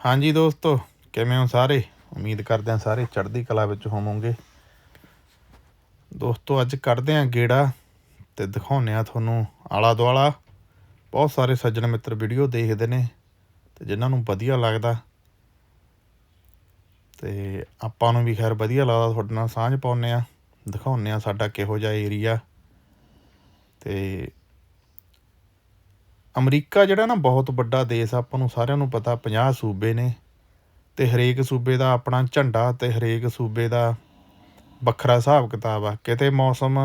ਹਾਂਜੀ ਦੋਸਤੋ, ਕਿਵੇਂ ਹੋ ਸਾਰੇ? ਉਮੀਦ ਕਰਦੇ ਹਾਂ ਸਾਰੇ ਚੜ੍ਹਦੀ ਕਲਾ ਵਿੱਚ ਹੋਵੋਗੇ। ਦੋਸਤੋ, ਅੱਜ ਕੱਢਦੇ ਹਾਂ ਗੇੜਾ ਤੇ ਦਿਖਾਉਂਦੇ ਹਾਂ ਤੁਹਾਨੂੰ ਆਲਾ ਦੁਆਲਾ ਬਹੁਤ ਸਾਰੇ ਸੱਜਣ ਮਿੱਤਰ ਵੀਡੀਓ ਦੇਖਦੇ ਨੇ ਤੇ ਜਿਨ੍ਹਾਂ ਨੂੰ ਵਧੀਆ ਲੱਗਦਾ। ਤੇ ਆਪਾਂ ਨੂੰ ਵੀ ਖੈਰ ਵਧੀਆ ਲੱਗਦਾ, ਤੁਹਾਡੇ ਨਾਲ ਸਾਂਝ ਪਾਉਂਦੇ ਆ ਦਿਖਾਉਂਦੇ ਆ ਸਾਡਾ ਕਿਹੋ ਜਿਹਾ ਏਰੀਆ ਤੇ ਅਮਰੀਕਾ ਜਿਹੜਾ ਨਾ ਬਹੁਤ ਵੱਡਾ ਦੇਸ਼ ਆ, ਆਪਾਂ ਨੂੰ ਸਾਰਿਆਂ ਨੂੰ ਪਤਾ 50 ਸੂਬੇ ਨੇ ਅਤੇ ਹਰੇਕ ਸੂਬੇ ਦਾ ਆਪਣਾ ਝੰਡਾ ਅਤੇ ਹਰੇਕ ਸੂਬੇ ਦਾ ਵੱਖਰਾ ਹਿਸਾਬ ਕਿਤਾਬ ਆ। ਕਿਤੇ ਮੌਸਮ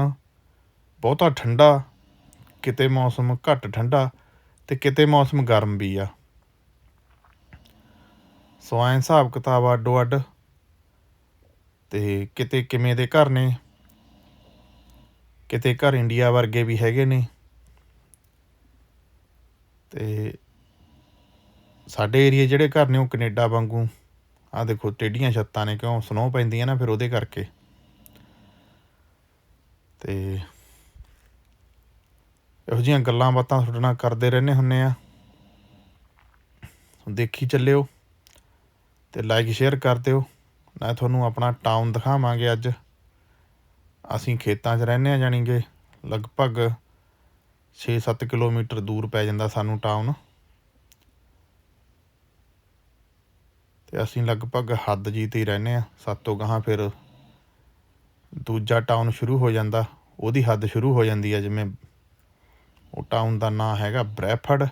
ਬਹੁਤਾ ਠੰਡਾ, ਕਿਤੇ ਮੌਸਮ ਘੱਟ ਠੰਡਾ ਅਤੇ ਕਿਤੇ ਮੌਸਮ ਗਰਮ ਵੀ ਆ। ਸੋ ਐਂ ਹਿਸਾਬ ਕਿਤਾਬ ਆ ਅੱਡੋ ਅੱਡ ਤੇ ਕਿਤੇ ਕਿਵੇਂ ਦੇ ਘਰ ਨੇ, ਕਿਤੇ ਘਰ ਇੰਡੀਆ ਵਰਗੇ ਵੀ ਹੈਗੇ ਨੇ ਅਤੇ ਸਾਡੇ ਏਰੀਏ ਜਿਹੜੇ ਘਰ ਨੇ ਉਹ ਕਨੇਡਾ ਵਾਂਗੂ, ਆਹ ਦੇਖੋ ਟੇਢੀਆਂ ਛੱਤਾਂ ਨੇ ਕਿਉਂ ਸਨੋ ਪੈਂਦੀਆਂ ਨਾ ਫਿਰ ਉਹਦੇ ਕਰਕੇ। ਤੇ ਇਹੋ ਜਿਹੀਆਂ ਗੱਲਾਂ ਬਾਤਾਂ ਤੁਹਾਡੇ ਨਾਲ ਕਰਦੇ ਰਹਿੰਦੇ ਹੁੰਨੇ ਆ। ਦੇਖੀ ਚੱਲਿਓ ਤੇ ਲਾਈਕ ਸ਼ੇਅਰ ਕਰ ਦਿਓ। ਮੈਂ ਤੁਹਾਨੂੰ ਆਪਣਾ ਟਾਊਨ ਦਿਖਾਵਾਂਗੇ ਅੱਜ। ਅਸੀਂ ਖੇਤਾਂ 'ਚ ਰਹਿੰਦੇ ਆ ਕਿ ਲਗਭਗ 6-7 ਕਿਲੋਮੀਟਰ ਦੂਰ ਪੈ ਜਾਂਦਾ ਸਾਨੂੰ ਟਾਊਨ ਤੇ ਅਸੀਂ ਲਗਭਗ ਹੱਦ ਜੀ ਤੇ ਹੀ ਰਹਿੰਦੇ ਆ ਸਾਤੋਂ ਗਾਹਾਂ ਫਿਰ ਦੂਜਾ ਟਾਊਨ ਸ਼ੁਰੂ ਹੋ ਜਾਂਦਾ। ਉਹਦੀ ਹੱਦ ਸ਼ੁਰੂ ਹੋ ਜਾਂਦੀ ਹੈ ਜਿਵੇਂ ਉਹ ਟਾਊਨ ਦਾ ਨਾਂ ਹੈਗਾ ਬ੍ਰੈਫਰਡ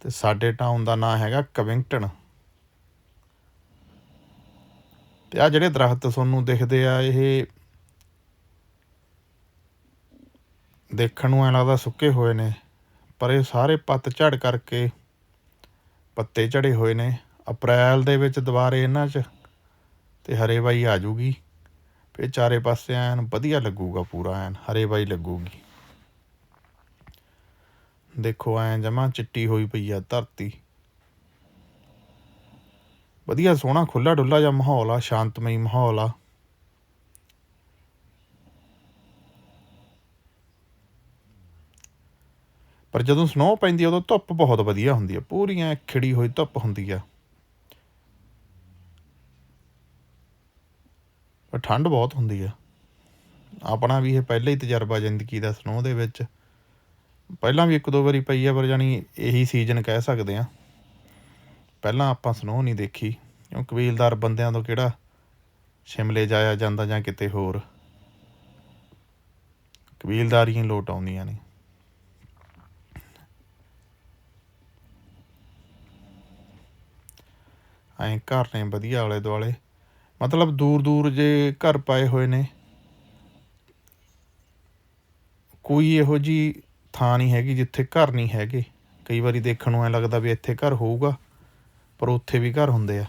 ਤੇ ਸਾਡੇ ਟਾਊਨ ਦਾ ਨਾਂ ਹੈਗਾ ਕਵਿੰਗਟਨ। ਤੇ ਆ ਜਿਹੜੇ ਦਰਖਤ ਤੁਹਾਨੂੰ ਦਿਖਦੇ ਆ, ਇਹ ਦੇਖਣ ਨੂੰ ਐਂ ਲੱਗਦਾ ਸੁੱਕੇ ਹੋਏ ਨੇ, ਪਰ ਇਹ ਸਾਰੇ ਪੱਤ ਝੜ ਕਰਕੇ ਪੱਤੇ ਝੜੇ ਹੋਏ ਨੇ। ਅਪ੍ਰੈਲ ਦੇ ਵਿੱਚ ਦੁਬਾਰੇ ਇਹਨਾਂ 'ਚ ਤੇ ਹਰੇਵਾਈ ਆ ਜੂਗੀ ਫਿਰ ਚਾਰੇ ਪਾਸੇ ਐਨ ਵਧੀਆ ਲੱਗੂਗਾ ਪੂਰਾ ਐਨ, ਹਰੇਵਾਈ ਲੱਗੂਗੀ। ਦੇਖੋ ਐ ਜਮਾ ਚਿੱਟੀ ਹੋਈ ਪਈ ਆ ਧਰਤੀ। ਵਧੀਆ ਸੋਹਣਾ ਖੁੱਲਾ ਡੁੱਲਾ ਜਿਹਾ ਮਾਹੌਲ ਆ, ਸ਼ਾਂਤਮਈ ਮਾਹੌਲ ਆ। ਪਰ ਜਦੋਂ ਸਨੋ ਪੈਂਦੀ ਉਦੋਂ ਧੁੱਪ ਬਹੁਤ ਵਧੀਆ ਹੁੰਦੀ ਆ। ਪੂਰੀਆਂ ਖਿੜੀ ਹੋਈ ਧੁੱਪ ਹੁੰਦੀ ਆ। ਪਰ ਠੰਡ ਬਹੁਤ ਹੁੰਦੀ ਆ। ਆਪਣਾ ਵੀ ਇਹ ਪਹਿਲਾ ਹੀ ਤਜਰਬਾ ਜ਼ਿੰਦਗੀ ਦਾ ਸਨੋ ਦੇ ਵਿੱਚ। ਪਹਿਲਾਂ ਵੀ ਇੱਕ ਦੋ ਵਾਰੀ ਪਈ ਆ, ਪਰ ਜਾਨੀ ਇਹੀ ਸੀਜ਼ਨ ਕਹਿ ਸਕਦੇ ਆ। ਪਹਿਲਾਂ ਆਪਾਂ ਸਨੋ ਨਹੀਂ ਦੇਖੀ। ਕਿਉਂ ਕਬੀਲਦਾਰ ਬੰਦਿਆਂ ਤੋਂ ਕਿਹੜਾ ਸ਼ਿਮਲੇ ਜਾਇਆ ਜਾਂਦਾ ਜਾਂ ਕਿਤੇ ਹੋਰ। ਕਬੀਲਦਾਰੀਆਂ ਹੀ ਲੋਟ ਆਉਂਦੀਆਂ ਨੇ। ਐਂ ਘਰ ਨੇ ਵਧੀਆ ਆਲੇ ਦੁਆਲੇ। ਮਤਲਬ ਦੂਰ ਦੂਰ ਜੇ ਘਰ ਪਾਏ ਹੋਏ ਨੇ। ਕੋਈ ਇਹੋ ਜੀ ਥਾਂ ਨਹੀਂ ਹੈਗੀ ਜਿੱਥੇ ਘਰ ਨਹੀਂ ਹੈਗੇ। ਕਈ ਵਾਰੀ ਦੇਖਣ ਨੂੰ ਐ ਲੱਗਦਾ ਵੀ ਇੱਥੇ ਘਰ ਹੋਊਗਾ, ਪਰ ਉੱਥੇ ਵੀ ਘਰ ਹੁੰਦੇ ਆ।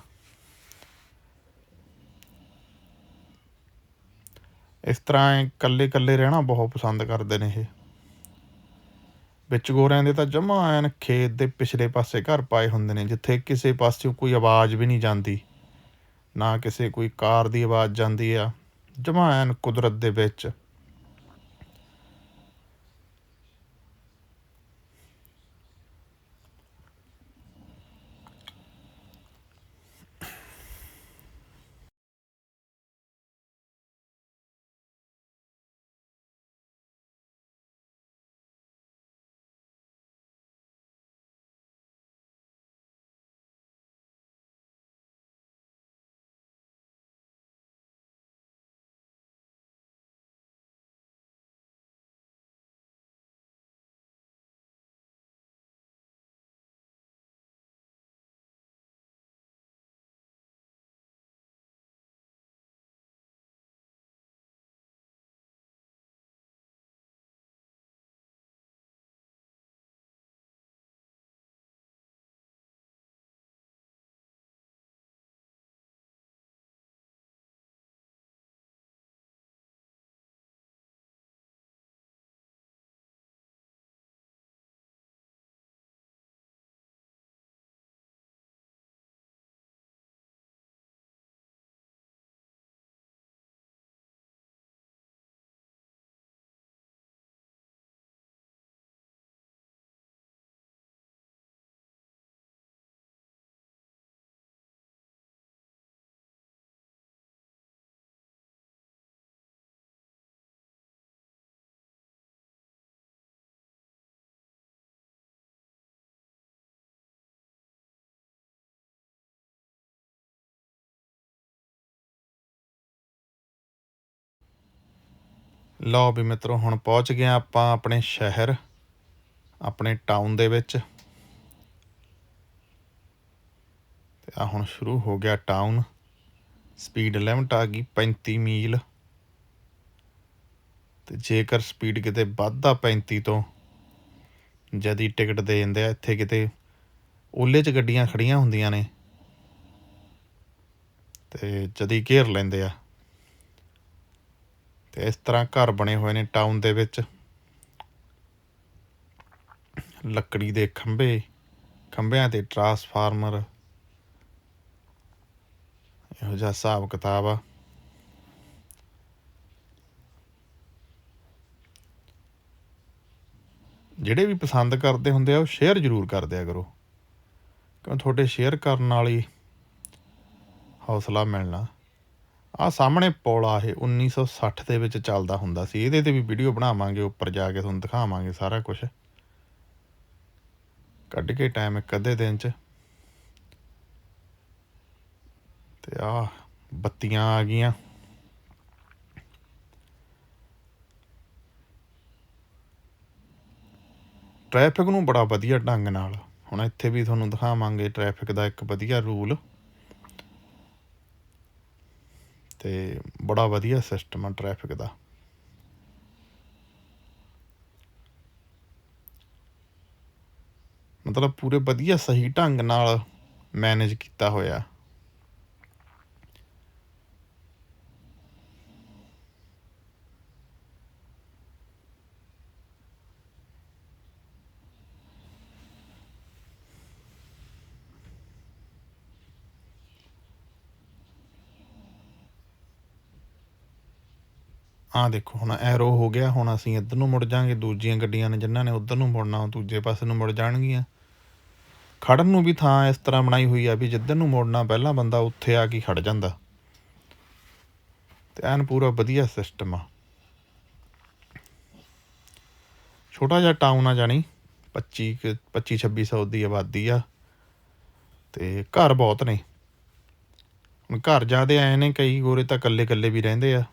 ਇਸ ਤਰ੍ਹਾਂ ਐ ਇਕੱਲੇ ਇਕੱਲੇ ਰਹਿਣਾ ਬਹੁਤ ਪਸੰਦ ਕਰਦੇ ਨੇ ਇਹ। ਵਿੱਚ ਗੋਰਿਆਂ ਦੇ ਤਾਂ ਜਮਾ ਐਨ ਖੇਤ ਦੇ ਪਿਛਲੇ ਪਾਸੇ ਘਰ ਪਾਏ ਹੁੰਦੇ ਨੇ, ਜਿੱਥੇ ਕਿਸੇ ਪਾਸਿਓਂ ਕੋਈ ਆਵਾਜ਼ ਵੀ ਨਹੀਂ ਜਾਂਦੀ, ਨਾ ਕਿਸੇ ਕੋਈ ਕਾਰ ਦੀ ਆਵਾਜ਼ ਜਾਂਦੀ ਆ, ਜਮਾ ਐਨ ਕੁਦਰਤ ਦੇ ਵਿੱਚ। ਲਓ ਵੀ ਮਿੱਤਰੋ, ਹੁਣ ਪਹੁੰਚ ਗਏ ਆਪਾਂ ਆਪਣੇ ਸ਼ਹਿਰ, ਆਪਣੇ ਟਾਊਨ ਦੇ ਵਿੱਚ। ਤੇ ਆ ਹੁਣ ਸ਼ੁਰੂ ਹੋ ਗਿਆ ਟਾਊਨ ਸਪੀਡ ਲਿਮਟ ਆ ਗਈ 35 ਮੀਲ। ਤੇ ਜੇਕਰ ਸਪੀਡ ਕਿਤੇ ਵੱਧਦਾ 35 ਤੋਂ, ਜਦੀ ਟਿਕਟ ਦੇ ਦਿੰਦੇ ਆ, ਇੱਥੇ ਕਿਤੇ ਓਲੇ 'ਚ ਗੱਡੀਆਂ ਖੜੀਆਂ ਹੁੰਦੀਆਂ ਨੇ। ਤੇ ਜਦੀ ਘੇਰ ਲੈਂਦੇ ਆ। ਤੇ ਇਸ ਤਰ੍ਹਾਂ ਘਰ ਬਣੇ ਹੋਏ ਨੇ ਟਾਊਨ ਦੇ ਵਿੱਚ। ਲੱਕੜੀ ਦੇ ਖੰਭੇ, ਖੰਭਿਆਂ ਤੇ ਟਰਾਂਸਫਾਰਮਰ। ਇਹੋ ਜਿਹਾ ਹਿਸਾਬ ਕਿਤਾਬ ਆ। ਜਿਹੜੇ ਵੀ ਪਸੰਦ ਕਰਦੇ ਹੁੰਦੇ ਆ, ਉਹ ਸ਼ੇਅਰ ਜ਼ਰੂਰ ਕਰ ਦਿਆ ਕਰੋ। ਕਿਉਂ? ਤੁਹਾਡੇ ਸ਼ੇਅਰ ਕਰਨ ਨਾਲ ਹੀ ਹੌਸਲਾ ਮਿਲਣਾ। ਆ ਸਾਹਮਣੇ ਪੁਲ ਆ ਇਹ 1960 ਦੇ ਵਿੱਚ ਚੱਲਦਾ ਹੁੰਦਾ ਸੀ। ਇਹਦੇ ਤੇ ਵੀ ਵੀਡੀਓ ਬਣਾਵਾਂਗੇ, ਉੱਪਰ ਜਾ ਕੇ ਤੁਹਾਨੂੰ ਦਿਖਾਵਾਂਗੇ ਸਾਰਾ ਕੁਝ ਕੱਢ ਕੇ ਟਾਈਮ ਇੱਕ ਅੱਧੇ ਦਿਨ ਚ। ਤੇ ਆ ਬੱਤੀਆਂ ਆ ਗਈਆਂ। ਟ੍ਰੈਫਿਕ ਨੂੰ ਬੜਾ ਵਧੀਆ ਢੰਗ ਨਾਲ। ਹੁਣ ਇੱਥੇ ਵੀ ਤੁਹਾਨੂੰ ਦਿਖਾਵਾਂਗੇ ਟ੍ਰੈਫਿਕ ਦਾ ਇੱਕ ਵਧੀਆ ਰੂਲ ਤੇ ਬੜਾ ਵਧੀਆ ਸਿਸਟਮ ਆ ਟ੍ਰੈਫਿਕ ਦਾ। ਮਤਲਬ ਪੂਰੇ ਵਧੀਆ ਸਹੀ ਢੰਗ ਨਾਲ ਮੈਨੇਜ ਕੀਤਾ ਹੋਇਆ। ਆ ਦੇਖੋ, ਹੁਣ ਐਰੋ ਹੋ ਗਿਆ, ਹੁਣ ਅਸੀਂ ਇੱਧਰ ਨੂੰ ਮੁੜ ਜਾਾਂਗੇ, ਦੂਜੀਆਂ ਗੱਡੀਆਂ ਨੇ ਜਿਨ੍ਹਾਂ ਨੇ ਉੱਧਰ ਨੂੰ ਮੁੜਨਾ, ਉਹ ਦੂਜੇ ਪਾਸੇ ਨੂੰ ਮੁੜ ਜਾਣਗੀਆਂ। ਖੜਨ ਨੂੰ ਵੀ ਥਾਂ ਇਸ ਤਰ੍ਹਾਂ ਬਣਾਈ ਹੋਈ ਆ ਵੀ ਜਿੱਧਰ ਨੂੰ ਮੁੜਨਾ, ਪਹਿਲਾਂ ਬੰਦਾ ਉੱਥੇ ਆ ਕੇ ਖੜ ਜਾਂਦਾ। ਤੇ ਐਨ ਪੂਰਾ ਵਧੀਆ ਸਿਸਟਮ ਆ। ਛੋਟਾ ਜਿਹਾ ਟਾਊਨ ਆ ਜਾਣੀ 25 25 2600 ਦੀ ਆਬਾਦੀ ਆ। ਤੇ ਘਰ ਬਹੁਤ ਨੇ। ਹੁਣ ਘਰ ਜਿਆਦੇ ਆਏ ਨੇ, ਕਈ ਗੋਰੇ ਤਾਂ ਇਕੱਲੇ ਇਕੱਲੇ ਵੀ ਰਹਿੰਦੇ ਆ।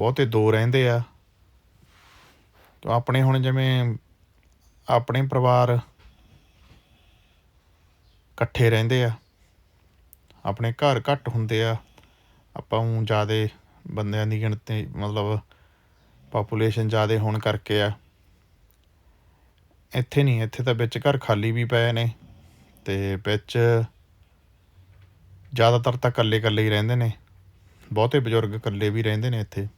ਬਹੁਤੇ ਦੋ ਰਹਿੰਦੇ ਆ। ਤਾਂ ਆਪਣੇ ਹੁਣ ਜਿਵੇਂ ਆਪਣੇ ਪਰਿਵਾਰ ਇਕੱਠੇ ਰਹਿੰਦੇ ਆ। ਆਪਣੇ ਘਰ ਘੱਟ ਹੁੰਦੇ ਆ। ਆਪਾਂ ਉਹ ਜਿਆਦੇ ਬੰਦਿਆਂ ਦੀ ਗਿਣਤੀ ਮਤਲਬ ਪਾਪੂਲੇਸ਼ਨ ਜ਼ਿਆਦਾ ਹੋਣ ਕਰਕੇ ਆ। ਇੱਥੇ ਨਹੀਂ, ਇੱਥੇ ਤਾਂ ਵਿੱਚ ਘਰ ਖਾਲੀ ਵੀ ਪਏ ਨੇ ਤੇ ਵਿੱਚ ਜ਼ਿਆਦਾਤਰ ਤਾਂ ਇਕੱਲੇ ਇਕੱਲੇ ਹੀ ਰਹਿੰਦੇ ਨੇ। ਬਹੁਤੇ ਬਜ਼ੁਰਗ ਇਕੱਲੇ ਵੀ ਰਹਿੰਦੇ ਨੇ ਇੱਥੇ।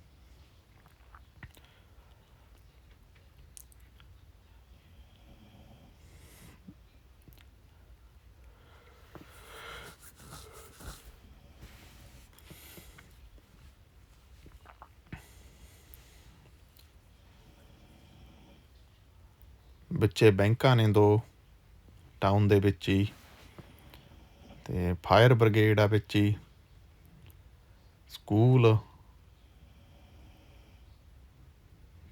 ਵਿੱਚੇ ਬੈਂਕਾਂ ਨੇ ਦੋ ਟਾਊਨ ਦੇ ਵਿੱਚ ਹੀ ਤੇ ਫਾਇਰ ਬ੍ਰਿਗੇਡ ਆ ਵਿੱਚ ਹੀ ਸਕੂਲ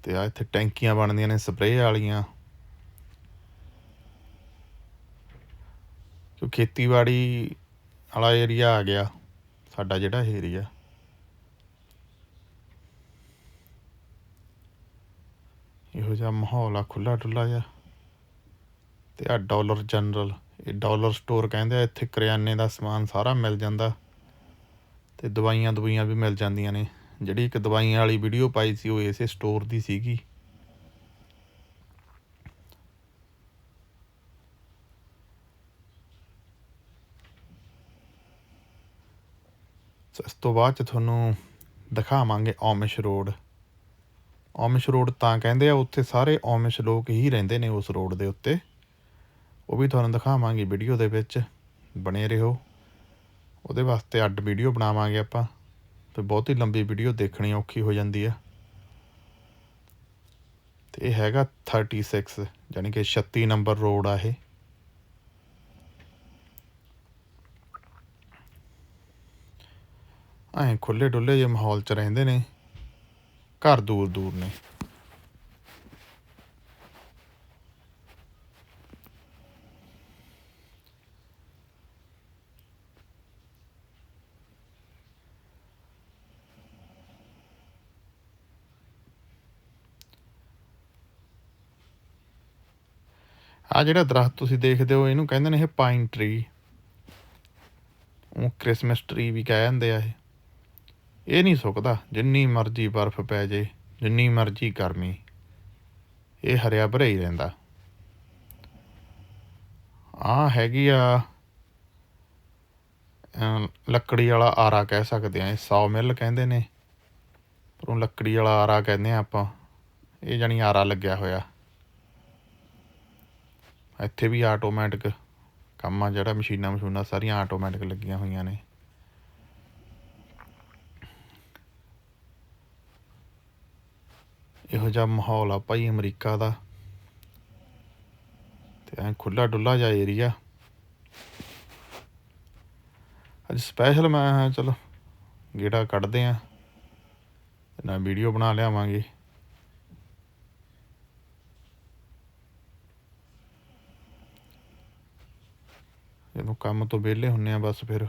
ਤੇ ਆ ਇੱਥੇ ਟੈਂਕੀਆਂ ਬਣਦੀਆਂ ਨੇ ਸਪਰੇਅ ਵਾਲੀਆਂ। ਜੋ ਖੇਤੀਬਾੜੀ ਵਾਲਾ ਏਰੀਆ ਆ ਗਿਆ, ਸਾਡਾ ਜਿਹੜਾ ਏਰੀਆ ਇਹੋ ਜਿਹਾ ਮਾਹੌਲ ਆ ਖੁੱਲਾ ਡੁੱਲਾ ਜਿਹਾ। ਤੇ ਆ ਡਾਲਰ ਜਨਰਲ, ਇਹ ਡਾਲਰ ਸਟੋਰ ਕਹਿੰਦੇ ਆ, ਇੱਥੇ ਕਰਿਆਨੇ ਦਾ ਸਮਾਨ ਸਾਰਾ ਮਿਲ ਜਾਂਦਾ ਤੇ ਦਵਾਈਆਂ ਦਵਾਈਆਂ ਵੀ ਮਿਲ ਜਾਂਦੀਆਂ ਨੇ। ਜਿਹੜੀ ਇੱਕ ਦਵਾਈਆਂ ਵਾਲੀ ਵੀਡੀਓ ਪਾਈ ਸੀ, ਉਹ ਇਸੇ ਸਟੋਰ ਦੀ ਸੀਗੀ। ਇਸ ਤੋਂ ਬਾਅਦ ਚ ਤੁਹਾਨੂੰ ਦਿਖਾਵਾਂਗੇ ਔਮਿਸ਼ ਰੋਡ। ਔਮਿਸ਼ ਰੋਡ ਤਾਂ ਕਹਿੰਦੇ ਆ, ਉੱਥੇ ਸਾਰੇ ਔਮਿਸ਼ ਲੋਕ ਹੀ ਰਹਿੰਦੇ ਨੇ ਉਸ ਰੋਡ ਦੇ ਉੱਤੇ। ਉਹ ਵੀ ਤੁਹਾਨੂੰ ਦਿਖਾਵਾਂਗੇ ਵੀਡੀਓ ਦੇ ਵਿੱਚ, ਬਣੇ ਰਹੋ। ਉਹਦੇ ਵਾਸਤੇ ਅੱਡ ਵੀਡੀਓ ਬਣਾਵਾਂਗੇ ਆਪਾਂ, ਤੇ ਹੀ ਲੰਬੀ ਵੀਡੀਓ ਦੇਖਣੀ ਔਖੀ ਹੋ ਜਾਂਦੀ ਆ। ਤੇ ਇਹ ਹੈਗਾ 36 ਯਾਨੀ ਕਿ 36 ਨੰਬਰ ਰੋਡ ਆ ਇਹ। ਐਂ ਖੁੱਲੇ ਡੁੱਲੇ ਜਿਹੇ ਮਾਹੌਲ 'ਚ ਰਹਿੰਦੇ ਨੇ, ਘਰ ਦੂਰ ਦੂਰ ਨੇ। ਆ ਜਿਹੜਾ ਦਰਖਤ ਤੁਸੀਂ ਦੇਖਦੇ ਹੋ, ਇਹਨੂੰ ਕਹਿੰਦੇ ਨੇ ਇਹ ਪਾਈਨ ਟਰੀ ਉਹ ਕ੍ਰਿਸਮਸ ਟਰੀ ਵੀ ਕਹਿ ਜਾਂਦੇ ਆ ਇਹ। ਇਹ ਨਹੀਂ ਸੁੱਕਦਾ, ਜਿੰਨੀ ਮਰਜ਼ੀ ਬਰਫ਼ ਪੈ ਜੇ, ਜਿੰਨੀ ਮਰਜ਼ੀ ਗਰਮੀ, ਇਹ ਹਰਿਆ ਭਰਿਆ ਹੀ ਰਹਿੰਦਾ। ਆ ਹੈਗੀ ਆ ਲੱਕੜੀ ਵਾਲਾ ਆਰਾ ਕਹਿ ਸਕਦੇ ਆ, ਇਹ 100 ਮਿਲ ਕਹਿੰਦੇ ਨੇ। ਪਰ ਉਹ ਲੱਕੜੀ ਵਾਲਾ ਆਰਾ ਕਹਿੰਦੇ ਆ ਆਪਾਂ। ਇਹ ਜਾਨੀ ਆਰਾ ਲੱਗਿਆ ਹੋਇਆ। ਇੱਥੇ ਵੀ ਆਟੋਮੈਟਿਕ ਕੰਮ ਆ ਜਿਹੜਾ ਮਸ਼ੀਨਾਂ ਮਸ਼ੂਨਾਂ ਸਾਰੀਆਂ ਆਟੋਮੈਟਿਕ ਲੱਗੀਆਂ ਹੋਈਆਂ ਨੇ। ਇਹੋ ਜਿਹਾ ਮਾਹੌਲ ਆ ਭਾਈ ਅਮਰੀਕਾ ਦਾ। ਤੇ ਐ ਖੁੱਲਾ ਡੁੱਲਾ ਜਿਹਾ ਏਰੀਆ ਅੱਜ ਸਪੈਸ਼ਲ ਮੈਂ ਚਲੋ ਗੇੜਾ ਕੱਢਦੇ ਆ। ਨਾ ਵੀਡੀਓ ਬਣਾ ਲਿਆਵਾਂਗੇ। ਜਦੋਂ ਕੰਮ ਤੋਂ ਵਿਹਲੇ ਹੁੰਨੇ ਆ, ਬਸ ਫਿਰ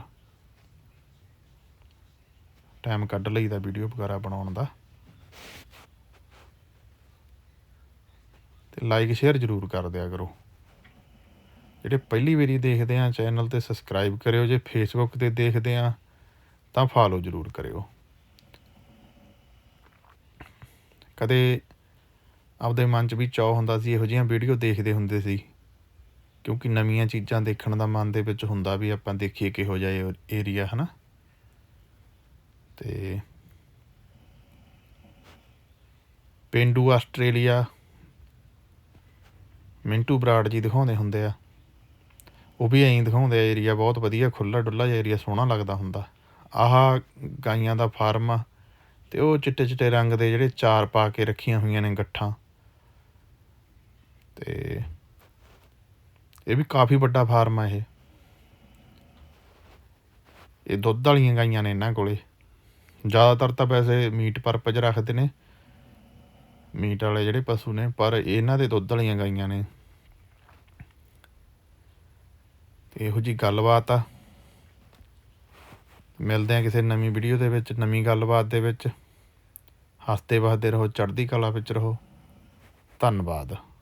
ਟਾਈਮ ਕੱਢ ਲਈਦਾ ਵੀਡੀਓ ਵਗੈਰਾ ਬਣਾਉਣ ਦਾ। ਤੇ ਲਾਈਕ ਸ਼ੇਅਰ ਜ਼ਰੂਰ ਕਰ ਦਿਆ ਕਰੋ। ਜਿਹੜੇ ਪਹਿਲੀ ਵਾਰੀ ਦੇਖਦੇ ਆ ਚੈਨਲ ਤੇ ਸਬਸਕ੍ਰਾਈਬ ਕਰਿਓ, ਜੇ ਫੇਸਬੁੱਕ ਤੇ ਦੇਖਦੇ ਆ, ਤਾਂ ਫਾਲੋ ਜ਼ਰੂਰ ਕਰਿਓ। ਕਦੇ ਆਪਦੇ ਮਨ 'ਚ ਵੀ ਚਾਹ ਹੁੰਦਾ ਸੀ, ਇਹੋ ਜਿਹੀਆਂ ਵੀਡੀਓ ਦੇਖਦੇ ਹੁੰਦੇ ਸੀ। ਕਿਉਂਕਿ ਨਵੀਆਂ ਚੀਜ਼ਾਂ ਦੇਖਣ ਦਾ ਮਨ ਦੇ ਵਿੱਚ ਹੁੰਦਾ ਵੀ ਆਪਾਂ ਦੇਖੀਏ ਕਿਹੋ ਜਿਹਾ ਏਰੀਆ ਹੈ ਨਾ ਤੇ ਪਿੰਡੂ ਆਸਟ੍ਰੇਲੀਆ, ਮਿੰਟੂ ਬਰਾੜ ਜੀ ਦਿਖਾਉਂਦੇ ਹੁੰਦੇ ਆ। ਉਹ ਵੀ ਐਂ ਦਿਖਾਉਂਦੇ ਆ ਏਰੀਆ ਬਹੁਤ ਵਧੀਆ ਖੁੱਲਾ ਡੁੱਲਾ ਜਿਹਾ ਏਰੀਆ ਸੋਹਣਾ ਲੱਗਦਾ ਹੁੰਦਾ। ਆਹ ਗਾਈਆਂ ਦਾ ਫਾਰਮ ਆ ਤੇ ਉਹ ਚਿੱਟੇ ਚਿੱਟੇ ਰੰਗ ਦੇ ਜਿਹੜੇ ਚਾਰ ਪਾ ਕੇ ਰੱਖੀਆਂ ਹੋਈਆਂ ਨੇ ਗੱਠਾਂ। ਤੇ ਇਹ ਵੀ ਕਾਫੀ ਵੱਡਾ ਫਾਰਮ ਆ ਇਹ। ਇਹ ਦੁੱਧ ਵਾਲੀਆਂ ਗਾਈਆਂ ਨੇ ਇਹਨਾਂ ਕੋਲੇ। ਜ਼ਿਆਦਾਤਰ ਤਾਂ ਵੈਸੇ ਮੀਟ ਪਰਪਸ ਰੱਖਦੇ ਨੇ। ਮੀਟ ਵਾਲੇ ਜਿਹੜੇ ਪਸ਼ੂ ਨੇ, ਪਰ ਇਹਨਾਂ ਦੇ ਦੁੱਧ ਵਾਲੀਆਂ ਗਾਈਆਂ ਨੇ। ਤੇ ਇਹੋ ਜੀ ਗੱਲਬਾਤ ਆ। ਮਿਲਦੇ ਆ ਕਿਸੇ ਨਵੀਂ ਵੀਡੀਓ ਦੇ ਵਿੱਚ, ਨਵੀਂ ਗੱਲਬਾਤ ਦੇ ਵਿੱਚ। ਹੱਸਦੇ ਵਸਦੇ ਰਹੋ, ਚੜ੍ਹਦੀ ਕਲਾ ਵਿੱਚ ਰਹੋ। ਧੰਨਵਾਦ।